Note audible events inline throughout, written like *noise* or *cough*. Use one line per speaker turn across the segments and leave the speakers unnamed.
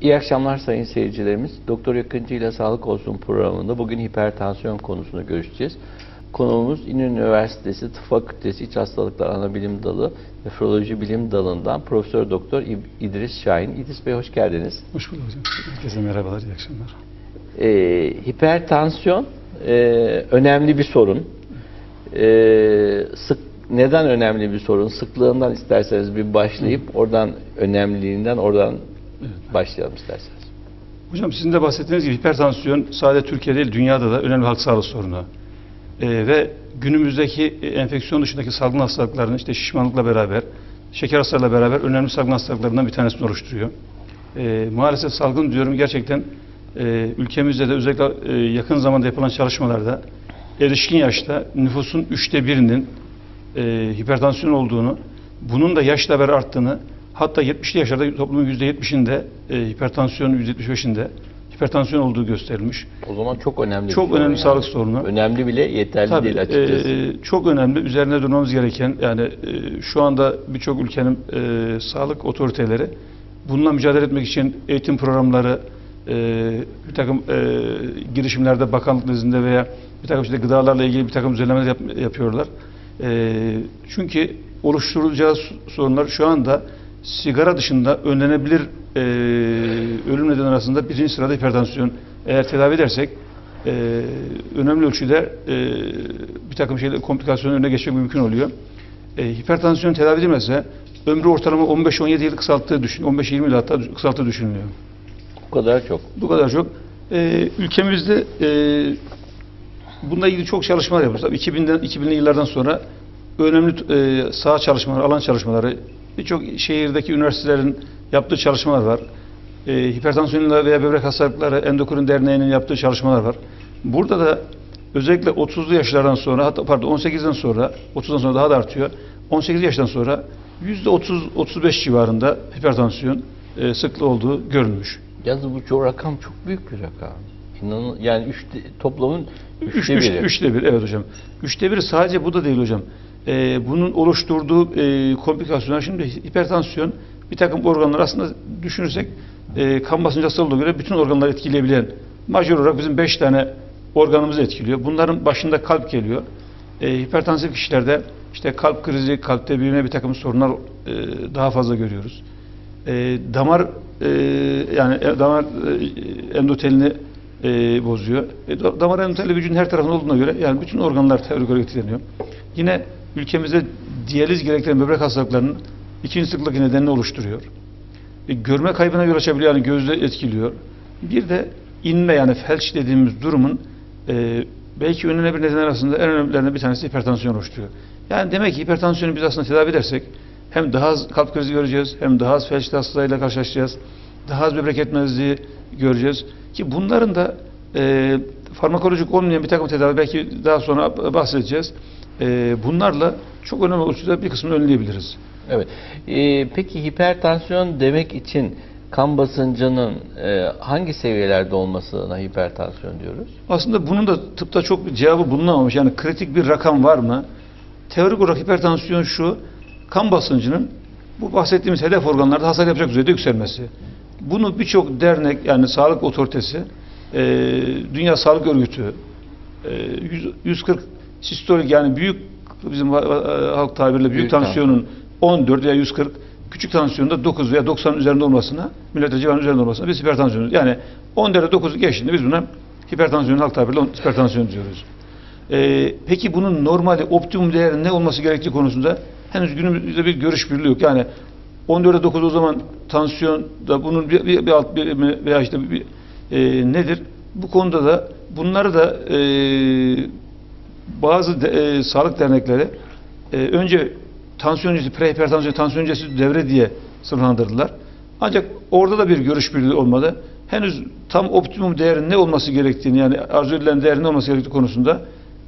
İyi akşamlar sayın seyircilerimiz. Doktor Yakıncı ile Sağlık Olsun programında bugün hipertansiyon konusunu görüşeceğiz. Konuğumuz İnönü Üniversitesi Tıp Fakültesi İç Hastalıklar Anabilim Dalı Nefroloji Bilim Dalı'ndan Profesör Doktor İdris Şahin. İdris Bey hoş geldiniz.
Hoş bulduk hocam. Herkese merhabalar, iyi akşamlar.
Ee, hipertansiyon e, önemli bir sorun. Ee, sık neden önemli bir sorun? Sıklığından isterseniz bir başlayıp oradan önemliliğinden oradan başlayalım isterseniz.
Hocam sizin de bahsettiğiniz gibi hipertansiyon sadece Türkiye değil, dünyada da önemli halk sağlığı sorunu. Ee, ve günümüzdeki e, enfeksiyon dışındaki salgın hastalıkların işte şişmanlıkla beraber, şeker hastalığıyla beraber önemli salgın hastalıklarından bir tanesini oluşturuyor. Ee, maalesef salgın diyorum gerçekten e, ülkemizde de özellikle e, yakın zamanda yapılan çalışmalarda erişkin yaşta nüfusun üçte birinin e, hipertansiyon olduğunu, bunun da yaşla beraber arttığını, hatta 70'li yaşlarda toplumun %70'inde e, hipertansiyon %75'inde hipertansiyon olduğu gösterilmiş.
O zaman çok önemli
Çok önemli
yani.
sağlık sorunu.
Önemli bile yeterli
Tabii
değil açıkçası.
e, çok önemli. Üzerine durmamız gereken yani e, şu anda birçok ülkenin e, sağlık otoriteleri bununla mücadele etmek için eğitim programları e, bir takım e, girişimlerde bakanlık nezdinde veya bir takım işte gıdalarla ilgili bir takım düzenlemeler yap- yapıyorlar. E, çünkü oluşturulacağı s- sorunlar şu anda sigara dışında önlenebilir e, ölüm nedeni arasında birinci sırada hipertansiyon. Eğer tedavi edersek e, önemli ölçüde e, bir takım şeyler komplikasyonun önüne geçmek mümkün oluyor. E, hipertansiyon tedavi edilmezse ömrü ortalama 15-17 yıl kısalttığı düşün, 15-20 yıl hatta kısalttığı düşünülüyor.
Bu kadar çok.
Bu kadar çok. E, ülkemizde e, bununla ilgili çok çalışmalar yapıyoruz. Tabii 2000'den 2000'li yıllardan sonra önemli e, saha çalışmaları, alan çalışmaları, birçok şehirdeki üniversitelerin yaptığı çalışmalar var. E, hipertansiyonla veya böbrek hastalıkları endokrin derneğinin yaptığı çalışmalar var. Burada da özellikle 30'lu yaşlardan sonra hatta pardon 18'den sonra 30'dan sonra daha da artıyor. 18 yaştan sonra %30-35 civarında hipertansiyon e, sıklığı olduğu görülmüş.
Yalnız bu çok rakam çok büyük bir rakam. İnanın yani üçte, toplamın
Üç,
üçte
üç-
biri.
üçte bir, evet hocam. Üçte bir sadece bu da değil hocam. Ee, bunun oluşturduğu e, komplikasyonlar, şimdi hipertansiyon bir takım organlar aslında düşünürsek e, kan basıncı hastalığına göre bütün organları etkileyebilen, majör olarak bizim beş tane organımızı etkiliyor. Bunların başında kalp geliyor. E, hipertansif kişilerde işte kalp krizi, kalpte büyüme bir takım sorunlar e, daha fazla görüyoruz. E, damar e, yani e, damar e, endotelini e, bozuyor. E, da- damar endoteli vücudun her tarafında olduğuna göre yani bütün organlar teorik olarak etkileniyor. Yine ülkemizde diyaliz gerektiren böbrek hastalıklarının ikinci sıklık nedenini oluşturuyor. E, görme kaybına yol açabiliyor yani gözde etkiliyor. Bir de inme yani felç dediğimiz durumun e, belki önlenebilir nedenler arasında en önemlilerinden bir tanesi hipertansiyon oluşturuyor. Yani demek ki hipertansiyonu biz aslında tedavi edersek hem daha az kalp krizi göreceğiz, hem daha az felçli hastalığıyla karşılaşacağız, daha az böbrek yetmezliği göreceğiz. Ki bunların da e, farmakolojik olmayan bir takım tedavi belki daha sonra bahsedeceğiz. E, bunlarla çok önemli ölçüde bir kısmını önleyebiliriz.
Evet. Ee, peki hipertansiyon demek için kan basıncının e, hangi seviyelerde olmasına hipertansiyon diyoruz?
Aslında bunun da tıpta çok bir cevabı bulunamamış. Yani kritik bir rakam var mı? Teorik olarak hipertansiyon şu, kan basıncının bu bahsettiğimiz hedef organlarda hasar yapacak düzeyde yükselmesi. Bunu birçok dernek yani sağlık otoritesi, e, Dünya Sağlık Örgütü, e, 100 140 sistolik yani büyük bizim e, halk tabiriyle büyük,
Büyük
tansiyonun 14 veya 140, küçük tansiyonda 9 veya 90 üzerinde olmasına, millet civarının üzerinde olmasına biz hipertansiyon diyoruz. Yani 14'e 9 geçtiğinde biz buna hipertansiyon halk tabiriyle hipertansiyon diyoruz. Ee, peki bunun normali optimum değeri ne olması gerektiği konusunda henüz günümüzde bir görüş birliği yok. Yani 14'e 9 o zaman tansiyon da bunun bir, bir, bir alt birimi veya işte bir, e, nedir? Bu konuda da bunları da e, bazı de- e, sağlık dernekleri e, önce tansiyon prehipertansiyon, tansiyon devre diye sınırlandırdılar. Ancak orada da bir görüş birliği olmadı. Henüz tam optimum değerin ne olması gerektiğini yani arzu edilen değerin ne olması gerektiği konusunda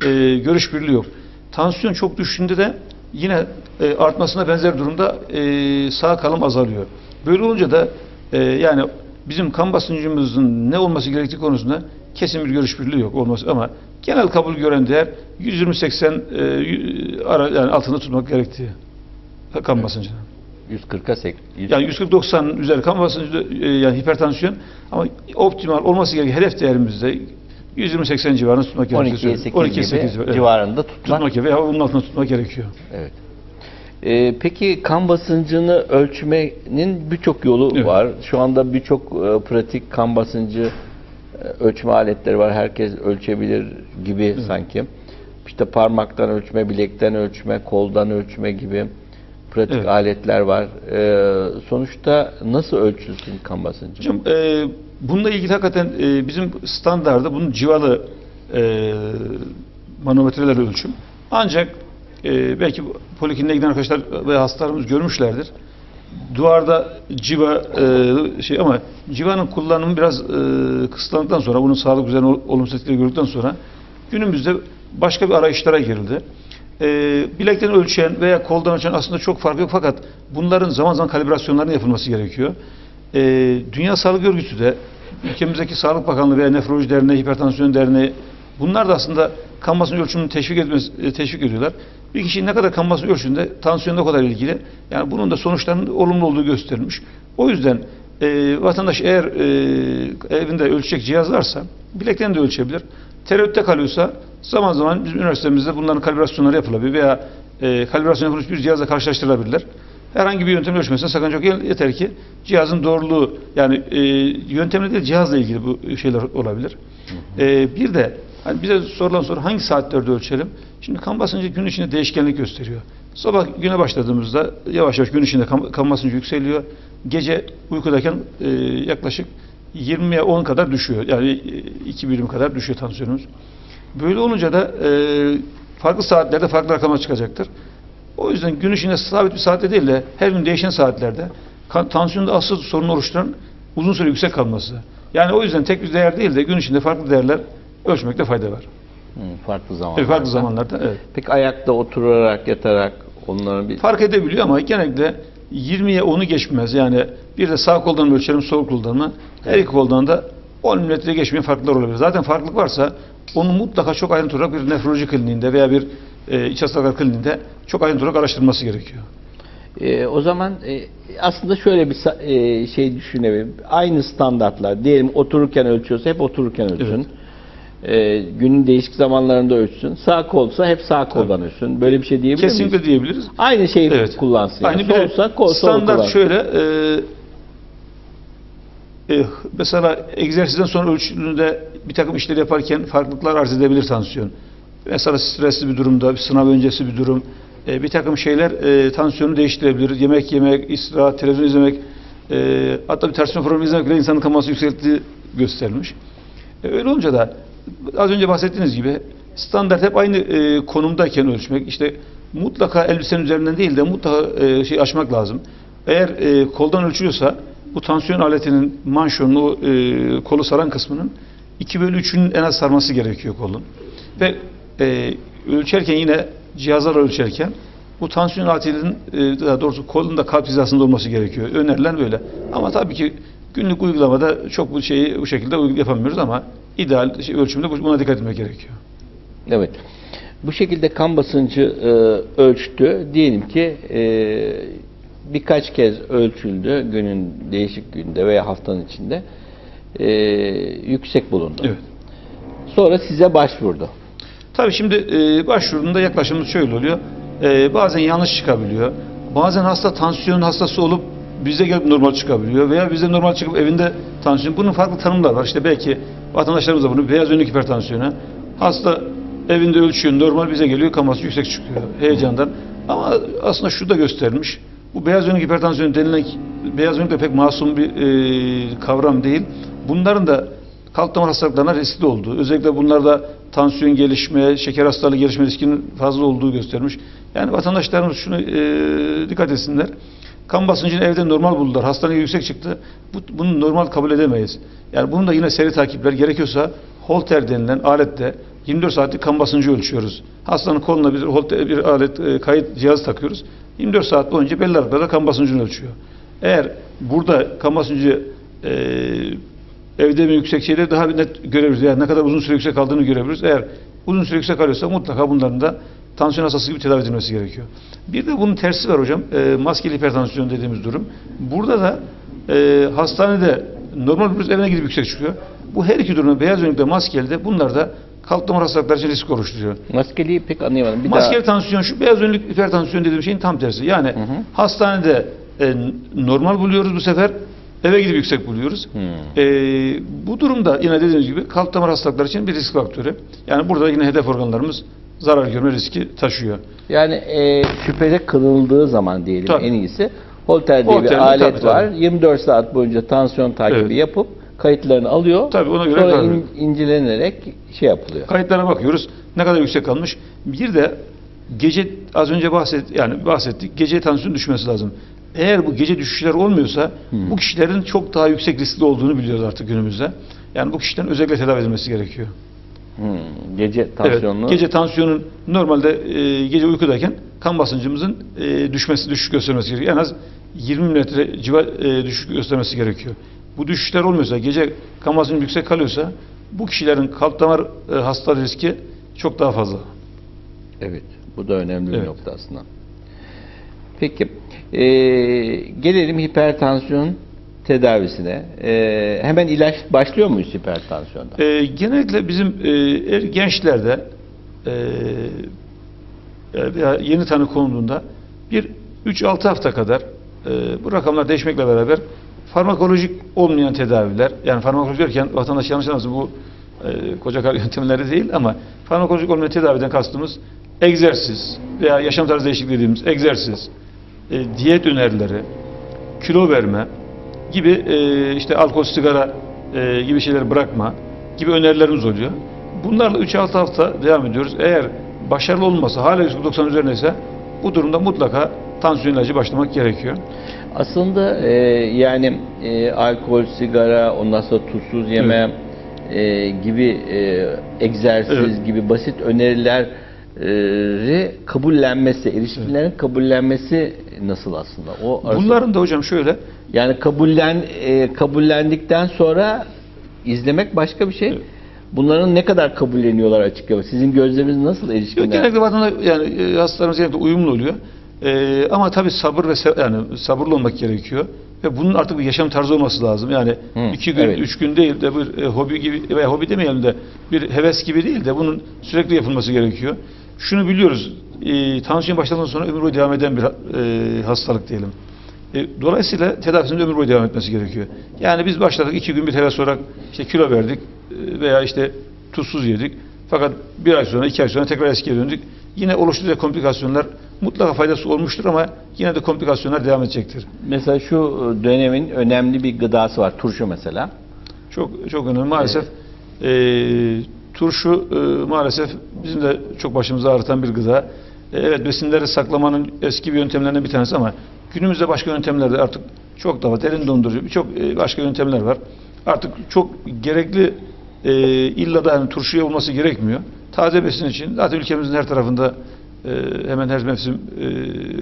e, görüş birliği yok. Tansiyon çok düştüğünde de yine e, artmasına benzer durumda e, sağ kalım azalıyor. Böyle olunca da e, yani bizim kan basıncımızın ne olması gerektiği konusunda kesin bir görüş birliği yok olması ama genel kabul gören değer 120-80 e, y- ara, yani altında tutmak gerektiği kan basıncını.
140'a sek. yüz-
Yani 140-90'ın üzeri kan basıncı e, yani hipertansiyon ama optimal olması gereken hedef değerimizde 120-80 civarında tutmak gerekiyor.
12'ye 8 gibi
evet.
civarında tutmak.
tutmak veya onun altında tutmak gerekiyor.
Evet. Ee, peki kan basıncını ölçmenin birçok yolu
Evet.
var. Şu anda birçok e, pratik kan basıncı e, ölçme aletleri var. Herkes ölçebilir gibi sanki. İşte parmaktan ölçme, bilekten ölçme, koldan ölçme gibi pratik
Evet.
aletler var. Ee, sonuçta nasıl ölçülsün kan basıncı?
Hocam e, bununla ilgili hakikaten e, bizim standarda bunun civalı e, manometreler ölçüm. Ancak e, belki polikliniğe giden arkadaşlar ve hastalarımız görmüşlerdir. Duvarda civa e, şey ama civanın kullanımı biraz e, kısıtlandıktan sonra bunun sağlık üzerine ol- olumsuz etkileri gördükten sonra günümüzde başka bir arayışlara girildi. E, bilekten ölçen veya koldan ölçen aslında çok farkı yok fakat bunların zaman zaman kalibrasyonlarının yapılması gerekiyor. E, Dünya Sağlık Örgütü de ülkemizdeki Sağlık Bakanlığı veya Nefroloji Derneği, Hipertansiyon Derneği bunlar da aslında kan basıncı ölçümünü teşvik, etmesi, e, teşvik ediyorlar. Bir kişinin ne kadar kan basıncı ölçtüğünde tansiyonda o kadar ilgili. Yani bunun da sonuçlarının olumlu olduğu gösterilmiş. O yüzden e, vatandaş eğer e, evinde ölçecek cihaz varsa bilekten de ölçebilir. Tereddütte kalıyorsa zaman zaman bizim üniversitemizde bunların kalibrasyonları yapılabilir veya e, kalibrasyon yapılmış bir cihazla karşılaştırılabilirler. Herhangi bir yöntemle ölçmesine sakınca yok. Yeter ki cihazın doğruluğu yani e, yöntemle değil cihazla ilgili bu şeyler olabilir. E, bir de hani bize sorulan soru hangi saatlerde ölçelim? Şimdi kan basıncı gün içinde değişkenlik gösteriyor. Sabah güne başladığımızda yavaş yavaş gün içinde kan, kan basıncı yükseliyor. Gece uykudayken e, yaklaşık 20'ye 10 kadar düşüyor. Yani 2 birim kadar düşüyor tansiyonumuz. Böyle olunca da e, farklı saatlerde farklı rakamlar çıkacaktır. O yüzden gün içinde sabit bir saatte değil de her gün değişen saatlerde kan, tansiyonda asıl sorun oluşturan uzun süre yüksek kalması. Yani o yüzden tek bir değer değil de gün içinde farklı değerler ölçmekte fayda var.
Hı, farklı zamanlarda.
Evet, farklı zamanlarda evet.
Peki ayakta oturarak, yatarak onların bir
Fark edebiliyor ama genellikle 20'ye 10'u geçmez. Yani bir de sağ koldan mı ölçelim, sol koldan mı? Her iki koldan da 10 milimetre geçmeyen farklar olabilir. Zaten farklılık varsa onu mutlaka çok ayrıntılı olarak bir nefroloji kliniğinde veya bir e, iç hastalıklar kliniğinde çok ayrıntılı olarak araştırılması gerekiyor.
Ee, o zaman e, aslında şöyle bir e, şey düşünelim. Aynı standartlar. Diyelim otururken ölçüyorsa hep otururken ölçsün. Ee, günün değişik zamanlarında ölçsün. Sağ kolsa hep sağ koldan ölçsün. Böyle bir şey diyebilir
Kesinlikle
miyiz?
diyebiliriz.
Aynı şeyi
Evet.
kullansın. Yani.
Aynı de
Solsa kol, sol
standart
kullansın.
şöyle e, e, mesela egzersizden sonra ölçüldüğünde bir takım işleri yaparken farklılıklar arz edebilir tansiyon. Mesela stresli bir durumda, bir sınav öncesi bir durum, e, bir takım şeyler e, tansiyonu değiştirebilir. Yemek yemek, istirahat, televizyon izlemek, e, hatta bir tansiyon programı izlemek bile insanın kaması yükselttiği gösterilmiş. E, öyle olunca da az önce bahsettiğiniz gibi standart hep aynı e, konumdayken ölçmek. İşte mutlaka elbisenin üzerinden değil de mutlaka e, şey açmak lazım. Eğer e, koldan ölçülüyorsa bu tansiyon aletinin manşonun o e, kolu saran kısmının 2 bölü 3'ünün en az sarması gerekiyor kolun. Ve e, ölçerken yine cihazlarla ölçerken bu tansiyon aletinin e, daha doğrusu kolun da kalp hizasında olması gerekiyor. Önerilen böyle. Ama tabii ki günlük uygulamada çok bu şeyi bu şekilde yapamıyoruz ama ideal şey, ölçümde bu- buna dikkat etmek gerekiyor.
Evet. Bu şekilde kan basıncı e, ölçtü. Diyelim ki e, birkaç kez ölçüldü günün değişik günde veya haftanın içinde e, yüksek bulundu.
Evet.
Sonra size başvurdu.
Tabii şimdi e, başvurduğunda yaklaşımımız şöyle oluyor. E, bazen yanlış çıkabiliyor. Bazen hasta tansiyon hastası olup bize gelip normal çıkabiliyor veya bize normal çıkıp evinde tansiyon. Bunun farklı tanımlar var. İşte belki vatandaşlarımız da bunu beyaz önlük hipertansiyona hasta evinde ölçüyor normal bize geliyor kaması yüksek çıkıyor heyecandan. Ama aslında şu da göstermiş. Bu beyaz önlük hipertansiyon denilen beyaz önlük de pek masum bir e, kavram değil. Bunların da kalp damar hastalıklarına riskli olduğu, özellikle bunlarda tansiyon gelişme, şeker hastalığı gelişme riskinin fazla olduğu göstermiş. Yani vatandaşlarımız şunu e, dikkat etsinler. Kan basıncını evde normal buldular. Hastaneye yüksek çıktı. Bu, bunu normal kabul edemeyiz. Yani bunun da yine seri takipler gerekiyorsa Holter denilen aletle 24 saatlik kan basıncı ölçüyoruz. Hastanın koluna bir, Holter, bir alet e, kayıt cihazı takıyoruz. 24 saat boyunca belli aralıklarla kan basıncını ölçüyor. Eğer burada kan basıncı e, evde mi yüksek şeyleri daha bir net görebiliriz. Yani ne kadar uzun süre yüksek kaldığını görebiliriz. Eğer uzun süre yüksek kalıyorsa mutlaka bunların da tansiyon hastası gibi tedavi edilmesi gerekiyor. Bir de bunun tersi var hocam. E, maskeli hipertansiyon dediğimiz durum. Burada da e, hastanede normal bir evine gidip yüksek çıkıyor. Bu her iki durumda beyaz önlükte maskeli de bunlar da kalp damar hastalıkları için risk oluşturuyor.
Maskeliyi pek anlayamadım. Bir
Maskeli
daha.
tansiyon şu beyaz önlük hipertansiyon dediğim şeyin tam tersi. Yani
hı.
hastanede e, normal buluyoruz bu sefer eve gidip yüksek buluyoruz.
Hmm.
E, bu durumda yine dediğimiz gibi kalp damar hastalıkları için bir risk faktörü. Yani burada yine hedef organlarımız zarar görme riski taşıyor.
Yani e, şüphede kılındığı zaman diyelim
Tabii.
en iyisi Holter diye
Holter'de
bir alet
tabii,
var.
tabii.
24 saat boyunca tansiyon takibi
Evet.
yapıp kayıtlarını alıyor.
Tabii, ona göre
Sonra in- incelenerek şey yapılıyor.
Kayıtlara bakıyoruz. Ne kadar yüksek kalmış. Bir de gece az önce bahset yani bahsettik. Gece tansiyon düşmesi lazım. Eğer bu gece düşüşler olmuyorsa bu kişilerin çok daha yüksek riskli olduğunu biliyoruz artık günümüzde. Yani bu kişilerin özellikle tedavi edilmesi gerekiyor.
Hmm, Gece tansiyonunu.
Evet, gece tansiyonun normalde e, gece uykudayken kan basıncımızın e, düşmesi, düşük göstermesi gerekiyor. En az 20 metre civar e, düşük göstermesi gerekiyor. Bu düşüşler olmuyorsa, gece kan basıncı yüksek kalıyorsa bu kişilerin kalp damar e, hastalığı riski çok daha fazla.
Evet. Bu da önemli bir
Evet.
nokta aslında. Peki. e, gelelim hipertansiyon tedavisine. E, hemen ilaç başlıyor muyuz hipertansiyonda?
E, genellikle bizim e, er- gençlerde e, e, yeni tanı konulduğunda bir 3-6 hafta kadar e, bu rakamlar değişmekle beraber farmakolojik olmayan tedaviler yani farmakolojik derken vatandaş yanlış anlamasın bu e, koca karı *laughs* yöntemleri değil ama farmakolojik olmayan tedaviden kastımız egzersiz veya yaşam tarzı değişikliği dediğimiz egzersiz, e, diyet önerileri, kilo verme gibi e, işte alkol, sigara e, gibi şeyleri bırakma gibi önerilerimiz oluyor. Bunlarla 3-6 hafta devam ediyoruz. Eğer başarılı olmasa hala 190 üzerindeyse bu durumda mutlaka tansiyon ilacı başlamak gerekiyor.
Aslında e, yani e, alkol, sigara, ondan sonra tuzsuz yeme e, gibi e, egzersiz
Evet.
gibi basit önerileri kabullenmesi, erişkinlerin kabullenmesi nasıl aslında? O arası-
Bunların da hocam şöyle
yani kabullen e, kabullendikten sonra izlemek başka bir şey.
Evet.
Bunların ne kadar kabulleniyorlar açıkçası? Sizin gözleminiz nasıl
Yok,
erişkinler?
genellikle vatandaş yani e, hastalarımız genellikle uyumlu oluyor. E, ama tabii sabır ve yani sabırlı olmak gerekiyor. Ve bunun artık bir yaşam tarzı olması lazım. Yani
Hı,
iki gün,
evet.
üç gün değil de bir e, hobi gibi veya hobi demeyelim de bir heves gibi değil de bunun sürekli yapılması gerekiyor. Şunu biliyoruz. E, tansiyon başladıktan sonra ömür boyu devam eden bir e, hastalık diyelim. E, dolayısıyla tedavisinin ömür boyu devam etmesi gerekiyor. Yani biz başladık iki gün bir heves olarak işte kilo verdik e, veya işte tuzsuz yedik. Fakat bir ay sonra, iki ay sonra tekrar eskiye döndük. Yine oluşturacak komplikasyonlar mutlaka faydası olmuştur ama yine de komplikasyonlar devam edecektir.
Mesela şu e, dönemin önemli bir gıdası var. Turşu mesela.
Çok çok önemli. Maalesef e, turşu e, maalesef bizim de çok başımızı ağrıtan bir gıda. E, evet besinleri saklamanın eski bir yöntemlerinden bir tanesi ama günümüzde başka yöntemler de artık çok da var. Derin dondurucu birçok e, başka yöntemler var. Artık çok gerekli e, illa da yani turşuya olması gerekmiyor. Taze besin için zaten ülkemizin her tarafında e, hemen her mevsim e,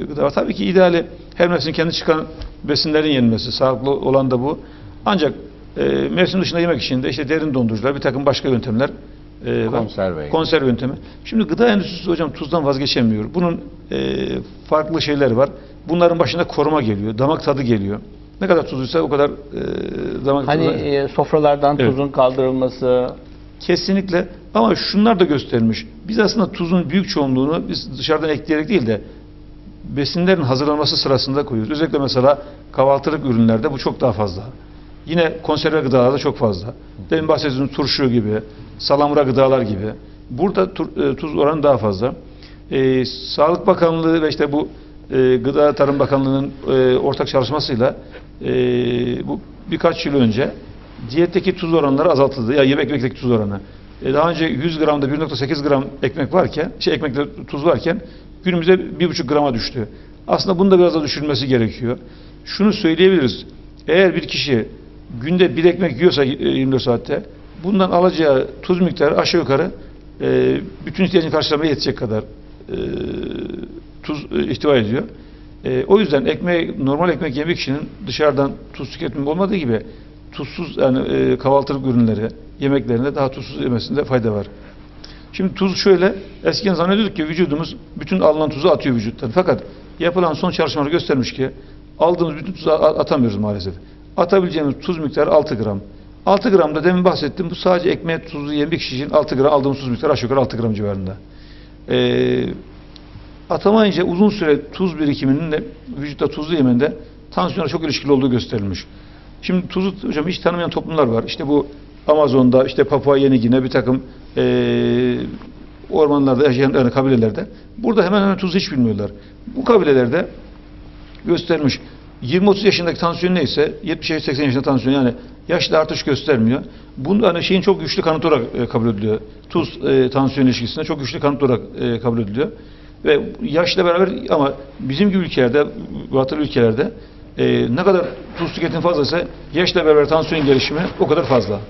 gıda var. Tabii ki ideali her mevsim kendi çıkan besinlerin yenmesi. Sağlıklı olan da bu. Ancak e, mevsim dışında yemek için de işte derin dondurucular, bir takım başka yöntemler e, var.
Konserve.
Konserve yöntemi. Şimdi gıda endüstrisi hocam tuzdan vazgeçemiyor. Bunun e, farklı şeyleri var. Bunların başında koruma geliyor, damak tadı geliyor. Ne kadar tuzluysa o kadar e, damak
Hani
tadı.
e, sofralardan
Evet.
tuzun kaldırılması,
Kesinlikle. Ama şunlar da göstermiş. Biz aslında tuzun büyük çoğunluğunu biz dışarıdan ekleyerek değil de besinlerin hazırlanması sırasında koyuyoruz. Özellikle mesela kahvaltılık ürünlerde bu çok daha fazla. Yine konserve gıdalarda çok fazla. Demin bahsettiğim turşu gibi, salamura gıdalar gibi. Burada tur- e, tuz oranı daha fazla. E, Sağlık Bakanlığı ve işte bu e, Gıda Tarım Bakanlığı'nın e, ortak çalışmasıyla e, bu birkaç yıl önce diyetteki tuz oranları azaltıldı. Ya yemek ekmekteki tuz oranı. E, daha önce 100 gramda 1.8 gram ekmek varken, şey ekmekte tuz varken günümüzde 1.5 grama düştü. Aslında bunu da biraz da düşürülmesi gerekiyor. Şunu söyleyebiliriz. Eğer bir kişi günde bir ekmek yiyorsa e, 24 saatte bundan alacağı tuz miktarı aşağı yukarı e, bütün ihtiyacını karşılamaya yetecek kadar e, tuz e, ihtiva ediyor. E, o yüzden ekmeği, normal ekmek yemek kişinin dışarıdan tuz tüketimi olmadığı gibi tuzsuz yani e, kahvaltılık ürünleri yemeklerinde daha tuzsuz yemesinde fayda var. Şimdi tuz şöyle, eskiden zannediyorduk ki vücudumuz bütün alınan tuzu atıyor vücuttan. Fakat yapılan son çalışmalar göstermiş ki aldığımız bütün tuzu atamıyoruz maalesef. Atabileceğimiz tuz miktarı 6 gram. 6 gram da demin bahsettim. Bu sadece ekmeğe tuzlu kişi için 6 gram aldığımız tuz miktarı aşağı yukarı 6 gram civarında. Ee, atamayınca uzun süre tuz birikiminin de vücutta tuzlu yemende tansiyona çok ilişkili olduğu gösterilmiş. Şimdi tuzu hocam hiç tanımayan toplumlar var. İşte bu Amazon'da, işte Papua Yeni Gine bir takım eee, ormanlarda yaşayan yani kabilelerde. Burada hemen hemen tuzu hiç bilmiyorlar. Bu kabilelerde göstermiş. 20-30 yaşındaki tansiyon neyse 70-80 yaşında tansiyon yani yaşlı artış göstermiyor. Bunu hani şeyin çok güçlü kanıt olarak e, kabul ediliyor. Tuz e, tansiyon ilişkisinde çok güçlü kanıt olarak e, kabul ediliyor. Ve yaşla beraber ama bizim gibi ülkelerde, batılı ülkelerde e, ne kadar tuz tüketimi fazlaysa yaşla beraber tansiyon gelişimi o kadar fazla.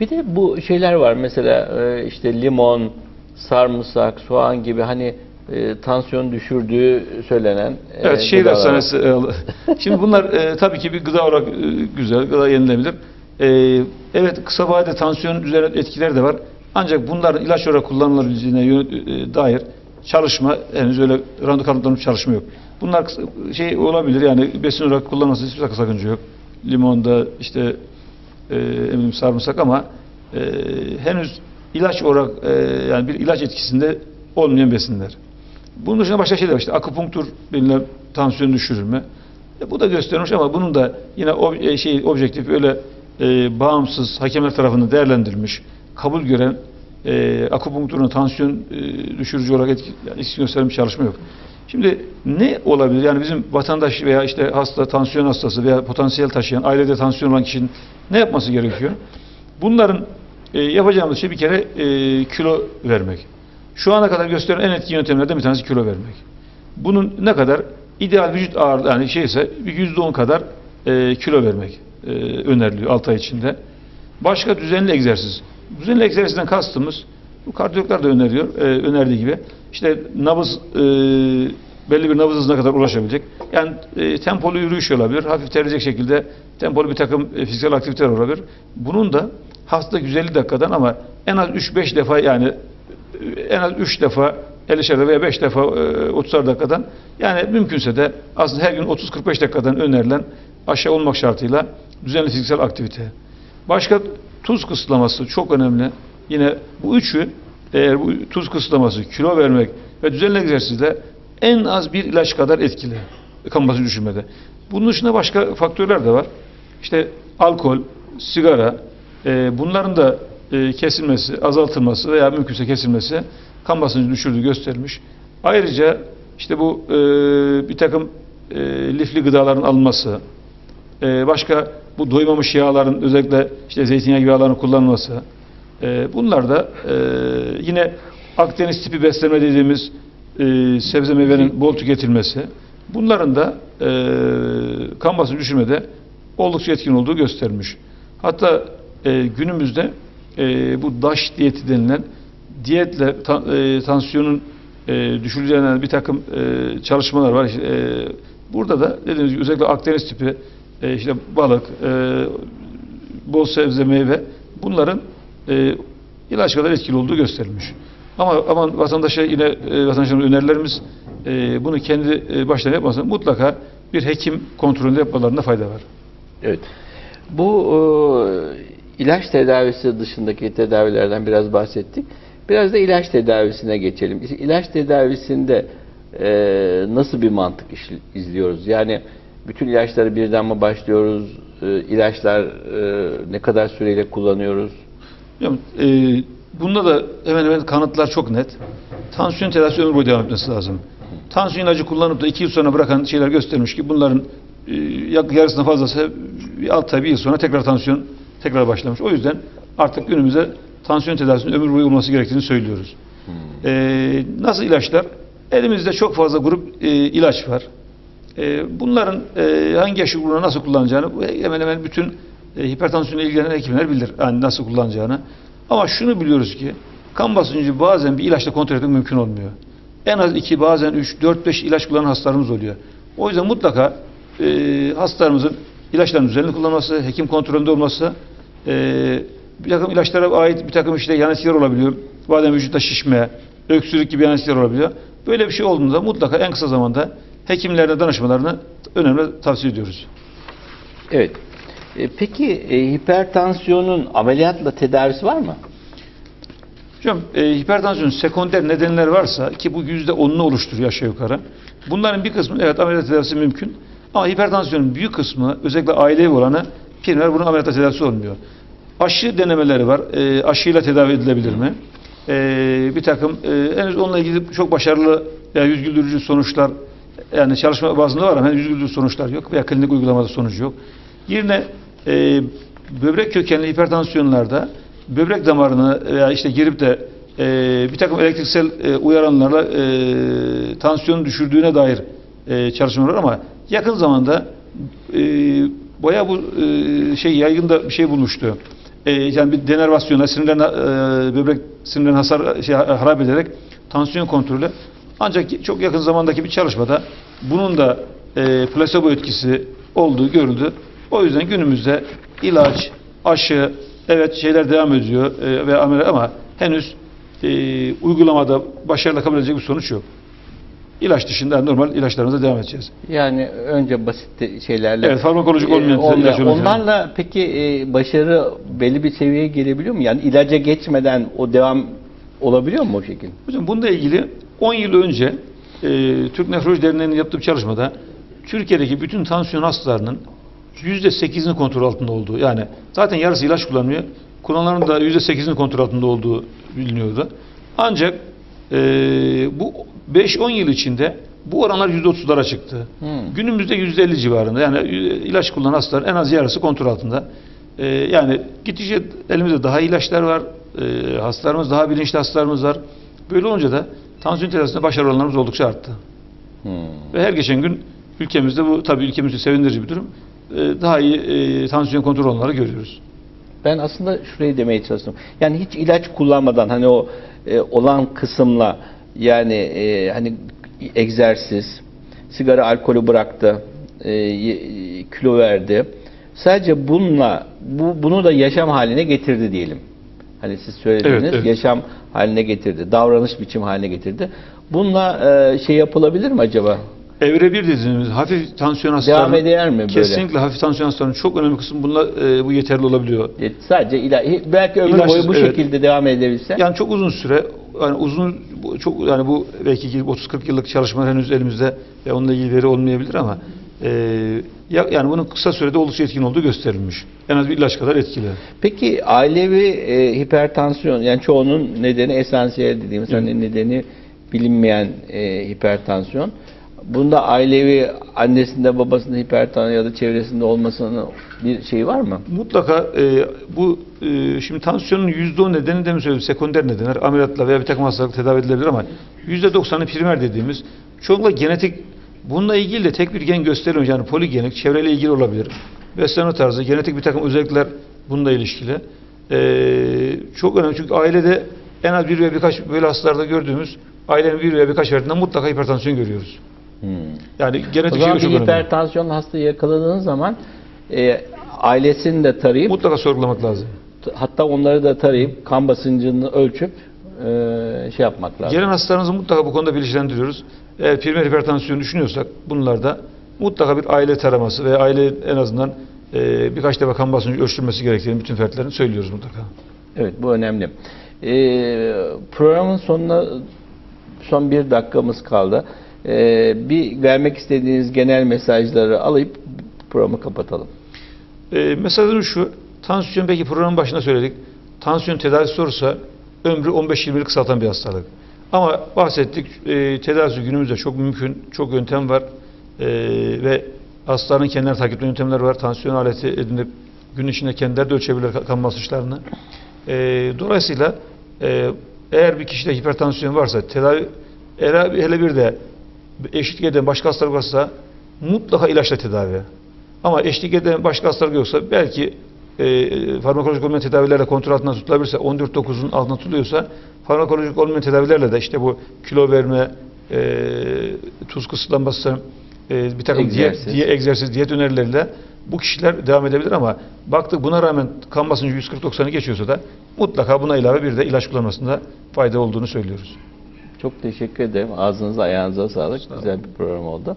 Bir de bu şeyler var mesela e, işte limon, sarımsak, soğan gibi hani e, tansiyon düşürdüğü söylenen e,
Evet, şehir efsanesi. e, *laughs* Şimdi bunlar e, tabii ki bir gıda olarak e, güzel, gıda yenilebilir. E, evet, kısa vadede tansiyon üzerine etkileri de var. Ancak bunların ilaç olarak kullanılabileceğine e, dair çalışma, henüz öyle randı kanıtlanmış çalışma yok. Bunlar şey olabilir yani besin olarak kullanması hiçbir sakınca yok. Limonda işte e, eminim sarımsak ama e, henüz ilaç olarak e, yani bir ilaç etkisinde olmayan besinler. Bunun dışında başka şeyler var. İşte akupunktur denilen tansiyon düşürülme. E, bu da gösterilmiş ama bunun da yine o, e, şey objektif öyle e, bağımsız hakemler tarafından değerlendirilmiş, kabul gören e, akupunkturun tansiyon e, düşürücü olarak etki, yani gösteren bir çalışma yok. Şimdi ne olabilir? Yani bizim vatandaş veya işte hasta, tansiyon hastası veya potansiyel taşıyan, ailede tansiyon olan kişinin ne yapması gerekiyor? Bunların e, yapacağımız şey bir kere e, kilo vermek. Şu ana kadar gösteren en etkin yöntemlerden bir tanesi kilo vermek. Bunun ne kadar ideal vücut ağırlığı yani şeyse bir yüzde on kadar e, kilo vermek e, öneriliyor 6 ay içinde. Başka düzenli egzersiz. Düzenli egzersizden kastımız bu kardiyologlar da öneriyor, e, önerdiği gibi. İşte nabız e, belli bir nabız hızına kadar ulaşabilecek. Yani e, tempolu yürüyüş olabilir. Hafif terleyecek şekilde tempolu bir takım e, fiziksel aktiviteler olabilir. Bunun da haftada 150 dakikadan ama en az 3-5 defa yani e, en az 3 defa 50'şer veya 5 defa e, 30'ar dakikadan yani mümkünse de aslında her gün 30-45 dakikadan önerilen aşağı olmak şartıyla düzenli fiziksel aktivite. Başka tuz kısıtlaması çok önemli. Yine bu üçü eğer bu tuz kısıtlaması, kilo vermek ve düzenli egzersizle en az bir ilaç kadar etkili kan basıncı düşürmede. Bunun dışında başka faktörler de var. İşte alkol, sigara, e, bunların da e, kesilmesi, azaltılması veya mümkünse kesilmesi kan basıncını düşürdüğü gösterilmiş. Ayrıca işte bu e, bir takım e, lifli gıdaların alınması, e, başka bu doymamış yağların özellikle işte zeytinyağı gibi yağların kullanılması, e, bunlar da e, yine Akdeniz tipi beslenme dediğimiz e, sebze meyvenin bol tüketilmesi, bunların da e, kan basıncı düşürmede oldukça etkin olduğu göstermiş. Hatta e, günümüzde e, bu DAŞ diyeti denilen diyetle ta, e, tansiyonun e, düşürüleceğine bir takım e, çalışmalar var. E, burada da dediğimiz gibi özellikle Akdeniz tipi e, işte balık, e, bol sebze meyve bunların e, ilaç kadar etkili olduğu gösterilmiş. Ama aman vatandaşa yine e, vatandaşların önerilerimiz bunu kendi e, başlarına yapmasın. Mutlaka bir hekim kontrolünde yapmalarında fayda var.
Evet. Bu e, ilaç tedavisi dışındaki tedavilerden biraz bahsettik. Biraz da ilaç tedavisine geçelim. İlaç tedavisinde e, nasıl bir mantık iş- izliyoruz? Yani bütün ilaçları birden mi başlıyoruz? E, ilaçlar e, ne kadar süreyle kullanıyoruz?
Hocam, e, bunda da hemen hemen kanıtlar çok net. Tansiyon tedavisi ömür boyu devam etmesi lazım. Tansiyon ilacı kullanıp da iki yıl sonra bırakan şeyler göstermiş ki bunların e, yarısına fazlası bir 6 ay bir yıl sonra tekrar tansiyon tekrar başlamış. O yüzden artık günümüzde tansiyon tedavisinin ömür boyu olması gerektiğini söylüyoruz. E, nasıl ilaçlar? Elimizde çok fazla grup e, ilaç var. E, bunların e, hangi yaş grubuna nasıl kullanacağını hemen hemen bütün e, hipertansiyonla ilgilenen hekimler bilir. Yani nasıl kullanacağını. Ama şunu biliyoruz ki kan basıncı bazen bir ilaçla kontrol etmek mümkün olmuyor. En az iki bazen üç, dört, beş ilaç kullanan hastalarımız oluyor. O yüzden mutlaka e, hastalarımızın ilaçların düzenli kullanması, hekim kontrolünde olması, e, bir takım ilaçlara ait bir takım işte yan etkiler olabiliyor. bazen vücutta şişme, öksürük gibi yan etkiler olabiliyor. Böyle bir şey olduğunda mutlaka en kısa zamanda hekimlerine danışmalarını önemli tavsiye ediyoruz.
Evet. E, Peki e, hipertansiyonun ameliyatla tedavisi var mı?
Hocam e, hipertansiyon sekonder nedenler varsa ki bu yüzde onunu oluşturuyor aşağı yukarı. Bunların bir kısmı evet ameliyat tedavisi mümkün. Ama hipertansiyonun büyük kısmı özellikle ailevi olanı primer bunun ameliyat tedavisi olmuyor. Aşı denemeleri var. E, aşıyla tedavi edilebilir mi? E, bir takım e, henüz onunla ilgili çok başarılı veya yüz güldürücü sonuçlar yani çalışma bazında var ama henüz yüz güldürücü sonuçlar yok veya klinik uygulamada sonucu yok. Yine e, böbrek kökenli hipertansiyonlarda böbrek damarını veya işte girip de e, bir takım elektriksel e, uyaranlarla e, tansiyonu düşürdüğüne dair e, çalışmalar ama yakın zamanda e, bayağı bu e, şey yaygın da bir şey bulmuştu. E, yani bir denervasyonla sinirlerin e, böbrek sinirlerin hasar şey, harap ederek tansiyon kontrolü ancak çok yakın zamandaki bir çalışmada bunun da e, plasebo etkisi olduğu görüldü. O yüzden günümüzde ilaç, aşı, evet şeyler devam ediyor e, ve ameliyat ama henüz e, uygulamada başarılı kabul edilecek bir sonuç yok. İlaç dışında normal ilaçlarımıza devam edeceğiz.
Yani önce basit şeylerle.
Evet, farmakolojik olmayan
E,
ilaç.
Onlarla peki e, başarı belli bir seviyeye gelebiliyor mu? Yani ilaca geçmeden o devam olabiliyor mu o şekilde?
Hocam bununla ilgili 10 yıl önce e, Türk Nefroloji Derneği'nin yaptığı bir çalışmada Türkiye'deki bütün tansiyon hastalarının %8'ini kontrol altında olduğu yani zaten yarısı ilaç kullanmıyor. Kullananların da %8'ini kontrol altında olduğu biliniyordu. Ancak e, bu 5-10 yıl içinde bu oranlar %30'lara çıktı.
Hmm.
Günümüzde %50 civarında. Yani ilaç kullanan hastaların en az yarısı kontrol altında. E, yani gittikçe elimizde daha ilaçlar var. E, hastalarımız daha bilinçli hastalarımız var. Böyle olunca da tansiyon tedavisinde başarı oranlarımız oldukça arttı.
Hmm.
Ve her geçen gün ülkemizde bu tabii ülkemizde sevindirici bir durum. E, daha iyi e, tansiyon kontrol oranları görüyoruz.
Ben aslında şurayı demeye çalıştım. Yani hiç ilaç kullanmadan hani o e, olan kısımla yani e, hani egzersiz, sigara, alkolü bıraktı, e, kilo verdi. Sadece bununla bu bunu da yaşam haline getirdi diyelim. Hani siz söylediğiniz
Evet, evet.
yaşam haline getirdi, davranış biçim haline getirdi. Bununla e, şey yapılabilir mi acaba?
Evre 1 dediğimiz hafif tansiyon
Devam
hastalarının
eder mi böyle?
kesinlikle hafif tansiyon hastalarının çok önemli kısmı bununla e, bu yeterli olabiliyor.
E, Sadece ila- belki ömür
İlaçsız,
boyu bu
evet.
şekilde devam edebilse.
Yani çok uzun süre yani uzun çok yani bu belki 30-40 yıllık çalışmalar henüz elimizde ve onunla ilgili veri olmayabilir ama e, ya, yani bunun kısa sürede oldukça etkin olduğu gösterilmiş. En az bir ilaç kadar etkili.
Peki ailevi e, hipertansiyon yani çoğunun nedeni esansiyel dediğimiz hani nedeni bilinmeyen e, hipertansiyon. Bunda ailevi annesinde babasında hipertansiyon ya da çevresinde olmasının bir şey var mı?
Mutlaka e, bu e, şimdi tansiyonun %10 nedeni de mi söyleyeyim sekonder nedenler ameliyatla veya bir takım hastalık tedavi edilebilir ama %90'ı primer dediğimiz çoğunlukla genetik bununla ilgili de tek bir gen gösterilmiyor yani poligenik çevreyle ilgili olabilir. Beslenme tarzı genetik bir takım özellikler bununla ilişkili. E, çok önemli çünkü ailede en az bir veya birkaç böyle hastalarda gördüğümüz ailenin bir veya birkaç ferdinden mutlaka hipertansiyon görüyoruz.
Hmm.
Yani genetik şey
bir
çok önemli.
hipertansiyon hastayı yakaladığınız zaman e, ailesini de tarayıp
Mutlaka sorgulamak lazım.
hatta onları da tarayıp kan basıncını ölçüp e, şey yapmak lazım.
Gelen hastalarımızı mutlaka bu konuda bilinçlendiriyoruz. Eğer primer hipertansiyon düşünüyorsak bunlarda mutlaka bir aile taraması veya aile en azından e, birkaç defa kan basıncı ölçülmesi gerektiğini bütün fertlerin söylüyoruz mutlaka.
Evet bu önemli. Ee, programın sonuna son bir dakikamız kaldı. Ee, bir vermek istediğiniz genel mesajları alıp programı kapatalım.
E, mesajım şu, tansiyon belki programın başında söyledik. Tansiyon tedavisi olursa ömrü 15-20 yıl kısaltan bir hastalık. Ama bahsettik, e, tedavisi günümüzde çok mümkün, çok yöntem var. E, ve hastaların kendilerine takip etme yöntemleri var. Tansiyon aleti edinip gün içinde kendileri de ölçebilirler ka- kan basınçlarını. E, dolayısıyla e, eğer bir kişide hipertansiyon varsa tedavi eğer hele bir de eşlik eden başka hastalık varsa mutlaka ilaçla tedavi. Ama eşlik eden başka hastalık yoksa belki e, farmakolojik olmayan tedavilerle kontrol altında tutulabilirse 14-9'un altında tutuluyorsa farmakolojik olmayan tedavilerle de işte bu kilo verme, e, tuz kısıtlanması, e, bir takım
Egzersiz.
diyet, diye, egzersiz, diyet önerileriyle bu kişiler devam edebilir ama baktık buna rağmen kan basıncı 140-90'ı geçiyorsa da mutlaka buna ilave bir de ilaç kullanmasında fayda olduğunu söylüyoruz.
Çok teşekkür ederim. Ağzınıza ayağınıza sağlık. Güzel bir program oldu.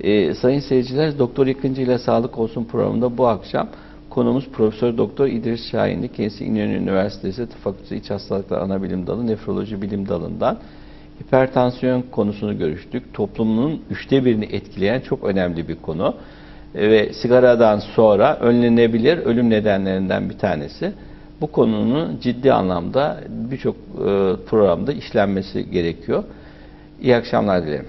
Ee, sayın seyirciler, Doktor Yakıncı ile Sağlık Olsun programında bu akşam konumuz Profesör Doktor İdris Şahinli. Kendisi İnönü Üniversitesi Tıp Fakültesi İç Hastalıklar Anabilim Dalı Nefroloji Bilim Dalı'ndan hipertansiyon konusunu görüştük. Toplumun üçte birini etkileyen çok önemli bir konu. Ve sigaradan sonra önlenebilir ölüm nedenlerinden bir tanesi. Bu konunun ciddi anlamda birçok e, programda işlenmesi gerekiyor. İyi akşamlar dilerim.